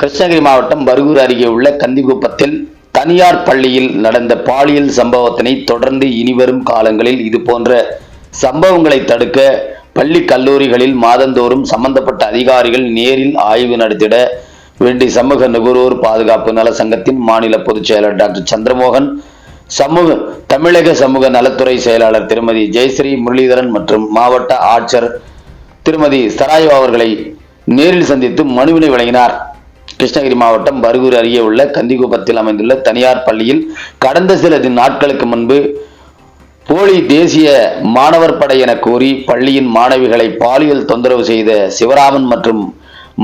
கிருஷ்ணகிரி மாவட்டம் பருகூர் அருகே உள்ள கந்திகுப்பத்தில் தனியார் பள்ளியில் நடந்த பாலியல் சம்பவத்தினை தொடர்ந்து இனிவரும் காலங்களில் இது போன்ற சம்பவங்களை தடுக்க பள்ளி கல்லூரிகளில் மாதந்தோறும் சம்பந்தப்பட்ட அதிகாரிகள் நேரில் ஆய்வு நடத்திட வேண்டி சமூக நுகர்வோர் பாதுகாப்பு நல சங்கத்தின் மாநில பொதுச் செயலர் டாக்டர் சந்திரமோகன் சமூக தமிழக சமூக நலத்துறை செயலாளர் திருமதி ஜெயஸ்ரீ முரளிதரன் மற்றும் மாவட்ட ஆட்சியர் திருமதி சராயு அவர்களை நேரில் சந்தித்து மனுவினை வழங்கினார். கிருஷ்ணகிரி மாவட்டம் பருகூர் அருகே உள்ள கந்திக்குப்பத்தில் அமைந்துள்ள தனியார் பள்ளியில் கடந்த சில நாட்களுக்கு முன்பு போலி தேசிய மாணவர் படை என கூறி பள்ளியின் மாணவிகளை பாலியல் தொந்தரவு செய்த சிவராமன் மற்றும்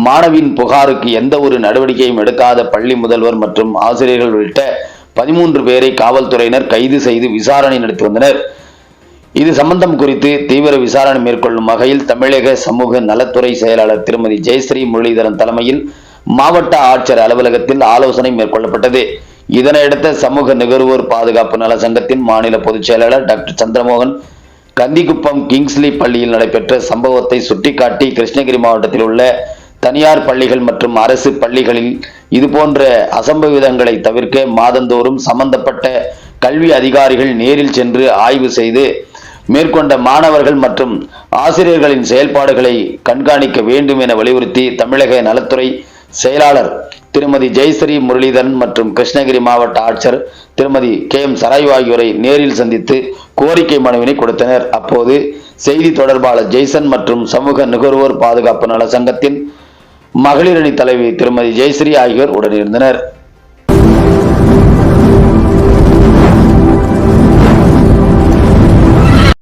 மாணவியின் புகாருக்கு எந்த ஒரு நடவடிக்கையும் எடுக்காத பள்ளி முதல்வர் மற்றும் ஆசிரியர்கள் உள்ளிட்ட பதிமூன்று பேரை காவல்துறையினர் கைது செய்து விசாரணை நடத்தி வந்தனர். இது சம்பந்தம் குறித்து தீவிர விசாரணை மேற்கொள்ளும் வகையில் தமிழக சமூக நலத்துறை செயலாளர் திருமதி ஜெயஸ்ரீ முரளிதரன் தலைமையில் மாவட்ட ஆட்சியர் அலுவலகத்தில் ஆலோசனை மேற்கொள்ளப்பட்டது. இதனையடுத்து சமூக நுகர்வோர் பாதுகாப்பு நல சங்கத்தின் மாநில பொதுச் செயலாளர் டாக்டர் சந்திரமோகன் கந்திக்குப்பம் கிங்ஸ்லி பள்ளியில் நடைபெற்ற சம்பவத்தை சுட்டிக்காட்டி கிருஷ்ணகிரி மாவட்டத்தில் உள்ள தனியார் பள்ளிகள் மற்றும் அரசு பள்ளிகளில் இதுபோன்ற அசம்பவிதங்களை தவிர்க்க மாதந்தோறும் சம்பந்தப்பட்ட கல்வி அதிகாரிகள் நேரில் சென்று ஆய்வு செய்து மேற்கொண்ட மாணவர்கள் மற்றும் ஆசிரியர்களின் செயல்பாடுகளை கண்காணிக்க வேண்டும் என வலியுறுத்தி தமிழக நலத்துறை செயலாளர் திருமதி ஜெயஸ்ரீ முரளிதரன் மற்றும் கிருஷ்ணகிரி மாவட்ட ஆட்சியர் திருமதி கே எம் சராய் ஆகியோரை நேரில் சந்தித்து கோரிக்கை மனுவினை கொடுத்தனர். அப்போது செய்தி தொடர்பாளர் ஜெய்சன் மற்றும் சமூக நுகர்வோர் பாதுகாப்பு நல சங்கத்தின் மகளிரணி தலைவி திருமதி ஜெயஸ்ரீ ஆகியோர் உடனிருந்தனர்.